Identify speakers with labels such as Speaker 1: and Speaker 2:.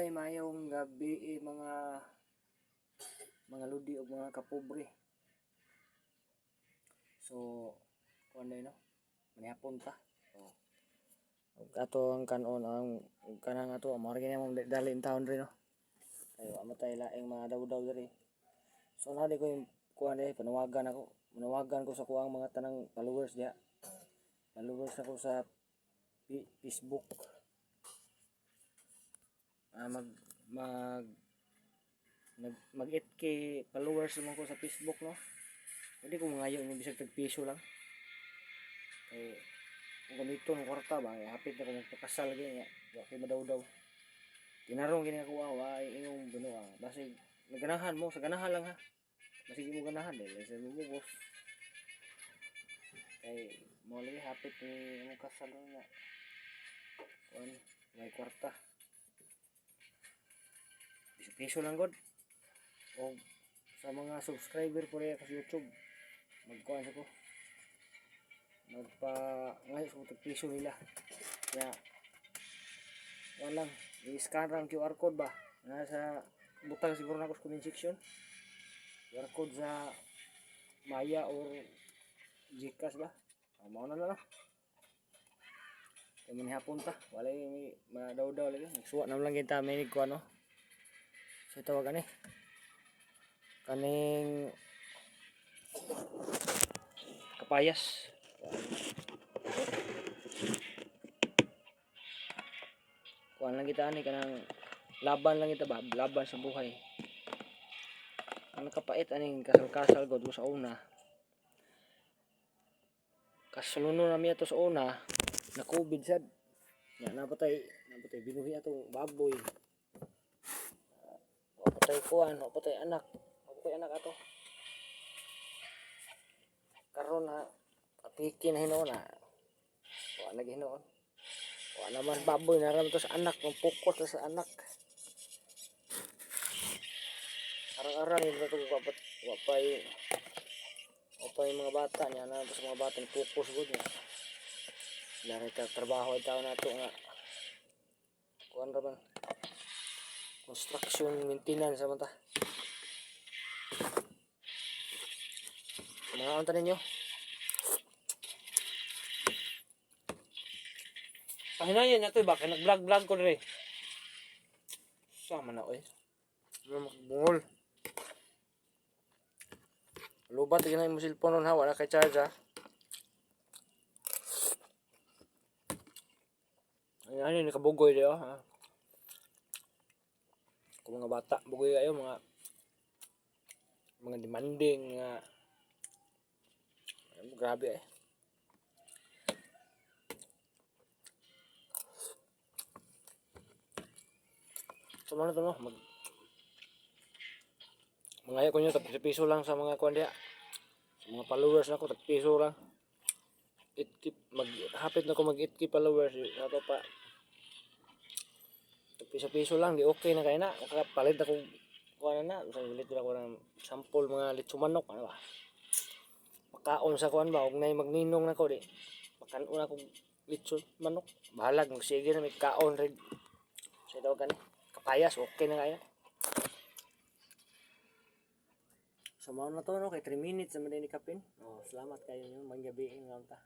Speaker 1: Uy, mayong gabi eh, mga mga ludi o mga kapobre. So, ano yun, no? Manihapon ta. Ug ato ang kanon ang kanang ato ang mga mo dali in town rin no. Ayo amo tay laing mga daw-daw diri. So nadi ko yung kuan diri panawagan ako. Manawagan ko sa kuang mga tanang followers diha. Followers ako sa Facebook. Ah mag mag nag mag 8k followers naman ko sa Facebook no. Hindi ko ngayon yung bisag tag piso lang. Eh, kung ganito ng kwarta ba, eh, hapit na ko magpakasal ganyan. Wa kay madaw-daw. Tinarong gini ako wa ay ingong binuang. Basig naganahan mo, sa ganahan lang ha. Basig mo ganahan eh, sa mo boss. Kay mo lagi hapit ni mo kasal nga. Kuan, may kwarta. Piso-piso lang god. O sa mga subscriber ko rin sa YouTube, magkuhan sa ko. Magpa ngayon sa piso nila. Kaya wala lang i-scan lang QR code ba? Nasa butang siguro na ako sa comment section. QR code sa Maya or Gcash ba? Mao na na lang. Kaya manihapon ta. Wala yung may madaw-daw lagi. Nagsuwa na lang kita may ko ano sa tawagan eh kaning kapayas. Kuan lang kita ani kanang laban lang kita ba? Laban sa buhay. Ang nakapait aning kasal-kasal god ko sa una. Kasaluno na miya to sa una. Na covid sad. Ya napatay napatay binuhi ato baboy napatay kuan napatay anak. Napatay anak ato karon na atiki na. Hinoon na wa na gihinoon wa naman baboy na ram sa anak magpukos na sa anak. Arang-arang na ito wapat wapay wapay mga bata niya na sa mga bata pukos gud niya lari ka trabaho tao na to nga kuan ra construction maintenance sa mata mga unta ninyo Pahinayan na to ba? Kaya nag-vlog-vlog ko rin. Sama na oy. Ano makabungol? Lubat yun yung cellphone nun ha. Wala kay charge ha. Ano yung nakabugoy diyo ha. Mga bata, bugoy kayo mga mga demanding nga Ay, grabe eh. So ano to no? Mag Mangaya ko nyo, tag piso lang sa mga kuwan diya. Sa mga followers na ko, tag piso lang. 8 mag hapit na ko mag 8 followers sa to pa. Tag piso piso lang, di okay na kaya na. Nakapalit ako kuwan na na. Sa ulit ako ng sample mga litsumanok, ano ba? Makaon sa kuwan ba, huwag na magninong na ko di. Makanon ako litsun manok. Bahalag, magsige na may kaon rin. Sa daw gani kapayas, okay na kaya. So, na to, no? Kay 3 minutes naman din ni Kapin. Oh, salamat kayo nyo. Manggabi nga ta.